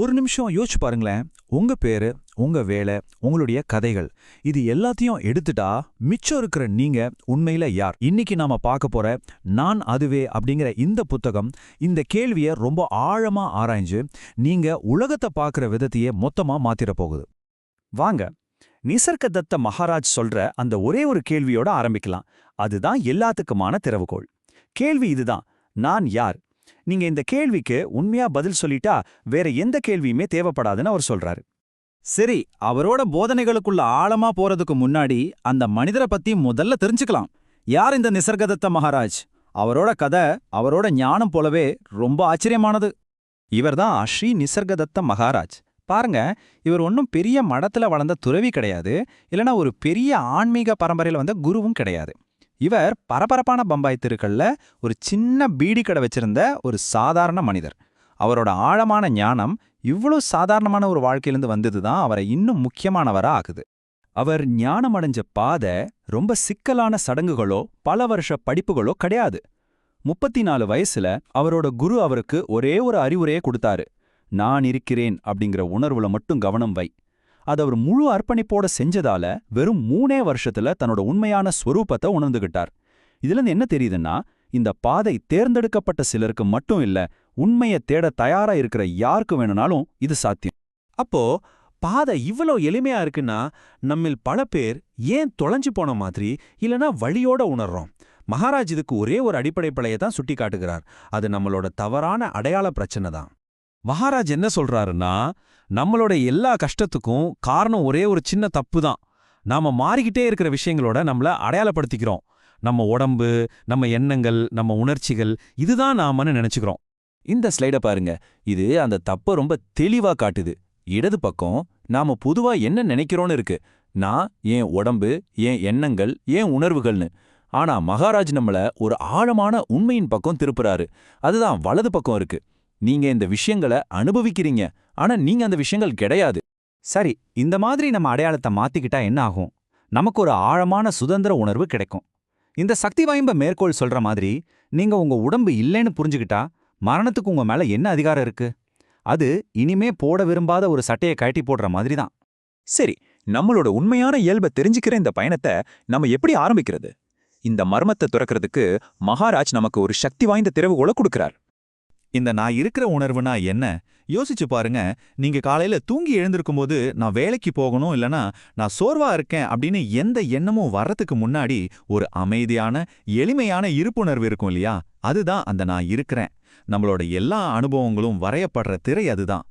ஒரு நிமிஷம் யோசிச்சு பாருங்களேன். உங்க பேரு உங்க வேலை உங்களுடைய கதைகள். இது எல்லாத்தையும் எடுத்துட்டா மிச்சம் இருக்கிற நீங்க உண்மையில யார்? இன்னைக்கு நாம பார்க்க போற நான் அதுவே அப்படிங்கிற இந்த புத்தகம் இந்த கேள்விய ரொம்ப ஆழமா ஆராய்ஞ்சு நீங்க உலகத்தை பார்க்குற விதத்தையே மொத்தமா மாத்திர போகுது. வாங்க. நிசர்கதத்த மகாராஜ் சொல்ற அந்த ஒரே ஒரு கேள்வியோட ஆரம்பிக்கலாம். அதுதான் எல்லாத்துக்குமான திறவுகோள். கேள்வி இதுதான். நான் யார்? நீங்க இந்த கேள்விக்கு உண்மையா பதில் சொல்லிட்டா வேற எந்த கேள்வியுமே தேவைப்படாதுன்னு அவர் சொல்றாரு. சரி அவரோட போதனைகளுக்குள்ள ஆழமா போறதுக்கு முன்னாடி அந்த மனிதரை பத்தி முதல்ல தெரிஞ்சுக்கலாம். யார் இந்த நிசர்கதத்த மகாராஜ்? அவரோட கதை அவரோட ஞானம் போலவே ரொம்ப ஆச்சரியமானது. இவர்தான் ஸ்ரீ நிசர்கதத்த மகாராஜ். பாருங்க இவர் ஒன்றும் பெரிய மடத்துல வளர்ந்த துறவி கிடையாது. இல்லனா ஒரு பெரிய ஆன்மீக பரம்பரையில வந்த குருவும் கிடையாது. இவர் பரபரப்பான பம்பாய் தெருக்கள்ல ஒரு சின்ன பீடி கடை வச்சிருந்த ஒரு சாதாரண மனிதர். அவரோட ஆழமான ஞானம் இவ்வளோ சாதாரணமான ஒரு வாழ்க்கையிலிருந்து வந்தது தான் அவரை இன்னும் முக்கியமானவரா ஆகுது அவர் ஞானமடைஞ்ச பாதை ரொம்ப சிக்கலான சடங்குகளோ பல வருஷ படிப்புகளோ கிடையாது. முப்பத்தி நாலு வயசுல அவரோட குரு அவருக்கு ஒரே ஒரு அறிவுரையே கொடுத்தாரு. நான் இருக்கிறேன் அப்படிங்கிற உணர்வுல மட்டும் கவனம் வை. அது அவர் முழு அர்ப்பணிப்போட செஞ்சதால வெறும் மூணே வருஷத்துல தன்னோட உண்மையான ஸ்வரூபத்தை உணர்ந்துகிட்டார். இதுல என்ன தெரியுதுன்னா இந்த பாதை தேர்ந்தெடுக்கப்பட்ட சிலருக்கு மட்டும் இல்ல உண்மையை தேட தயாரா இருக்கிற யாருக்கு வேணும்னாலும் இது சாத்தியம். அப்போ பாதை இவ்வளோ எளிமையா இருக்குன்னா நம்மில் பல பேர் ஏன் தொலைஞ்சு போன மாதிரி இல்லனா வழியோட உணர்றோம். மகாராஜ் இதுக்கு ஒரே ஒரு அடிப்படை பிழையை தான் சுட்டி காட்டுகிறார் அது நம்மளோட தவறான அடையாள பிரச்சனை தான். மகாராஜ் என்ன சொல்றாருன்னா நம்மளோட எல்லா கஷ்டத்துக்கும் காரணம் ஒரே ஒரு சின்ன தப்பு தான் நாம மாறிக்கிட்டே இருக்கிற விஷயங்களோட நம்மள அடையாளப்படுத்திக்கிறோம். நம்ம உடம்பு நம்ம எண்ணங்கள் நம்ம உணர்ச்சிகள் இதுதான் நாமன்னு நினைச்சுக்கிறோம். இந்த ஸ்லைட பாருங்க. இது அந்த தப்ப ரொம்ப தெளிவா காட்டுது. இடது பக்கம் நாம பொதுவா என்ன நினைக்கிறோன்னு இருக்கு. நான் என் உடம்பு என் எண்ணங்கள் என் உணர்வுகள்னு. ஆனா மகாராஜ் நம்மள ஒரு ஆழமான உண்மையின் பக்கம் திருப்புறாரு. அதுதான் வலது பக்கம் இருக்கு. நீங்க இந்த விஷயங்களை அனுபவிக்கிறீங்க. ஆனா நீங்க அந்த விஷயங்கள் கிடையாது. சரி இந்த மாதிரி நம்ம அடையாளத்தை மாத்திக்கிட்டா என்ன ஆகும்? நமக்கு ஒரு ஆழமான சுதந்திர உணர்வு கிடைக்கும். இந்த சக்தி வாய்ந்த மேற்கோள் சொல்ற மாதிரி நீங்க உங்க உடம்பு இல்லைன்னு புரிஞ்சுக்கிட்டா மரணத்துக்கு உங்க மேல என்ன அதிகாரம் இருக்கு? அது இனிமே போட விரும்பாத ஒரு சட்டையை கட்டி போடுற மாதிரி தான். சரி நம்மளோட உண்மையான இயல்பை தெரிஞ்சுக்கிற இந்த பயணத்தை நம்ம எப்படி ஆரம்பிக்கிறது? இந்த மர்மத்தை துறக்கிறதுக்கு மகாராஜ் நமக்கு ஒரு சக்தி வாய்ந்த திறவுகோலை கொடுக்கிறார். இந்த நான் இருக்கிற உணர்வுனா என்ன? யோசிச்சு பாருங்க. நீங்க காலையில தூங்கி எழுந்திருக்கும்போது நான் வேலைக்கு போகணும் இல்லனா நான் சோர்வா இருக்கேன் அப்படின்னு எந்த எண்ணமும் வர்றதுக்கு முன்னாடி ஒரு அமைதியான எளிமையான இருப்புணர்வு இருக்கும் இல்லையா? அதுதான் அந்த நான் இருக்கிறேன். நம்மளோட எல்லா அனுபவங்களும் வரையப்படுற திரை அதுதான்.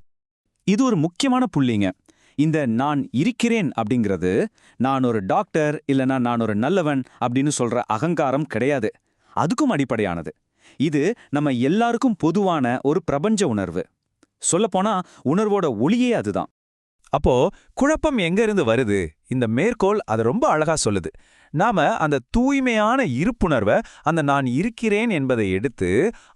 இது ஒரு முக்கியமான புள்ளிங்க. இந்த நான் இருக்கிறேன் அப்படிங்கிறது நான் ஒரு டாக்டர் இல்லனா நான் ஒரு நல்லவன் அப்படின்னு சொல்ற அகங்காரம் கிடையாது. அதுக்கும் அடிப்படையானது. இது நம்ம எல்லாருக்கும் பொதுவான ஒரு பிரபஞ்ச உணர்வு. சொல்லப்போனா உணர்வோட ஒளியே அதுதான். அப்போ குழப்பம் எங்க இருந்து வருது? இந்த மேற்கோள் அதை ரொம்ப அழகா சொல்லுது. நாம அந்த தூய்மையான இருப்புணர்வை அந்த நான் இருக்கிறேன் என்பதை எடுத்து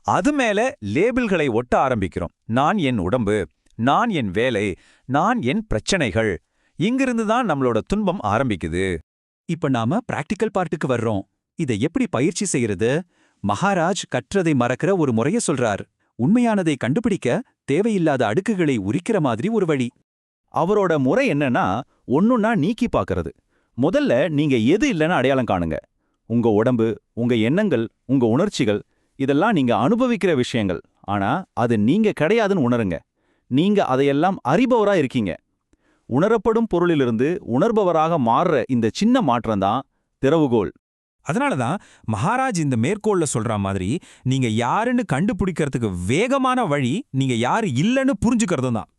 அது மேல லேபிள்களை ஒட்ட ஆரம்பிக்கிறோம். நான் என் உடம்பு நான் என் வேலை நான் என் பிரச்சனைகள். இங்கிருந்து தான் நம்மளோட துன்பம் ஆரம்பிக்குது. இப்ப நாம பிராக்டிக்கல் பார்ட்டுக்கு வர்றோம். இதை எப்படி பயிற்சி செய்யறது? மகாராஜ் கற்றதை மறக்கிற ஒரு முறைய சொல்றார். உண்மையானதை கண்டுபிடிக்க தேவையில்லாத அடுக்குகளை உரிக்கிற மாதிரி ஒரு வழி. அவரோட முறை என்னன்னா ஒன்னுன்னா நீக்கி பார்க்கறது. முதல்ல நீங்க எது இல்லைன்னு அடையாளம் காணுங்க. உங்க உடம்பு உங்க எண்ணங்கள் உங்க உணர்ச்சிகள் இதெல்லாம் நீங்க அனுபவிக்கிற விஷயங்கள். ஆனா அது நீங்க கிடையாதுன்னு உணருங்க. நீங்க அதையெல்லாம் அறிபவரா இருக்கீங்க. உணரப்படும் பொருளிலிருந்து உணர்பவராக மாறுற இந்த சின்ன மாற்றம்தான் திறவுகோல். அதனால தான் மகாராஜ் இந்த மேற்கோள்ல சொல்ற மாதிரி நீங்க யாருன்னு கண்டுபிடிக்கிறதுக்கு வேகமான வழி நீங்க யாரு இல்லைன்னு புரிஞ்சுக்கிறதும் தான்.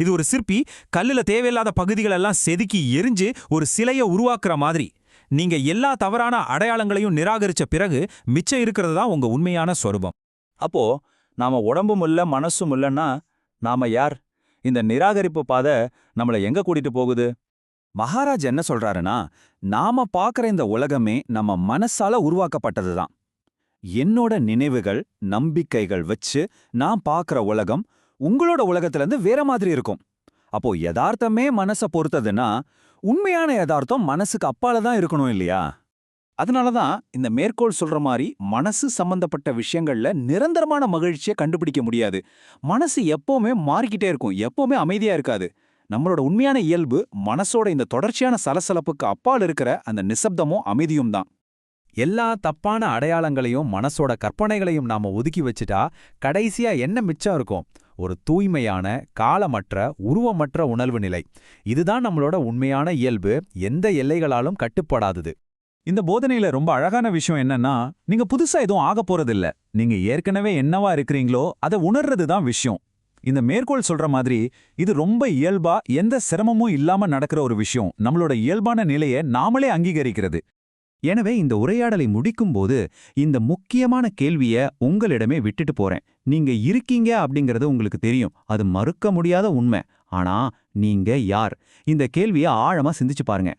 இது ஒரு சிற்பி கல்லுல தேவையில்லாத பகுதிகளெல்லாம் செதுக்கி எரிஞ்சு ஒரு சிலையை உருவாக்குற மாதிரி. நீங்க எல்லா தவறான அடையாளங்களையும் நிராகரிச்ச பிறகு மிச்சம் இருக்கிறது தான் உங்க உண்மையான ஸ்வரூபம் அப்போ நாம உடம்பும் இல்ல மனசும் இல்லைன்னா நாம யார்? இந்த நிராகரிப்பு பாதை நம்மள எங்க கூட்டிட்டு போகுது? மகாராஜ் என்ன சொல்றாருன்னா நாம பார்க்கற இந்த உலகமே நம்ம மனசால உருவாக்கப்பட்டதுதான். என்னோட நினைவுகள் நம்பிக்கைகள் வச்சு நான் பார்க்கற உலகம் உங்களோட உலகத்திலிருந்து வேற மாதிரி இருக்கும். அப்போ யதார்த்தமே மனச பொறுத்ததுன்னா உண்மையான யதார்த்தம் மனசுக்கு அப்பால தான் இருக்கணும் இல்லையா? அதனால தான் இந்த மேற்கோள் சொல்ற மாதிரி மனசு சம்பந்தப்பட்ட விஷயங்கள்ல நிரந்தரமான மகிழ்ச்சியை கண்டுபிடிக்க முடியாது. மனசு எப்பவுமே மாறிக்கிட்டே இருக்கும் எப்பவுமே அமைதியா இருக்காது. நம்மளோட உண்மையான இயல்பு மனசோட இந்த தொடர்ச்சியான சலசலப்புக்கு அப்பால் இருக்கிற அந்த நிசப்தமும் அமைதியும் தான். எல்லா தப்பான அடையாளங்களையும் மனசோட கற்பனைகளையும் நாம ஒதுக்கி வச்சுட்டா கடைசியா என்ன மிச்சம் இருக்கும்? ஒரு தூய்மையான காலமற்ற உருவமற்ற உணர்வு நிலை. இதுதான் நம்மளோட உண்மையான இயல்பு எந்த எல்லைகளாலும் கட்டுப்படாதது. இந்த போதனையில ரொம்ப அழகான விஷயம் என்னன்னா நீங்க புதுசா எதுவும் ஆக போறதில்ல. நீங்க ஏற்கனவே என்னவா இருக்கிறீங்களோ அதை உணர்றது தான் விஷயம். இந்த மேற்கோள் சொல்ற மாதிரி இது ரொம்ப இயல்பா எந்த சிரமமும் இல்லாம நடக்கிற ஒரு விஷயம். நம்மளோட இயல்பான நிலையை நாமளே அங்கீகரிக்கிறது. எனவே இந்த உரையாடலை முடிக்கும்போது இந்த முக்கியமான கேள்விய உங்களிடமே விட்டுட்டு போறேன். நீங்க இருக்கீங்க அப்படிங்கறது உங்களுக்கு தெரியும். அது மறுக்க முடியாத உண்மை. ஆனா நீங்க யார்? இந்த கேள்விய ஆழமா சிந்திச்சு பாருங்க.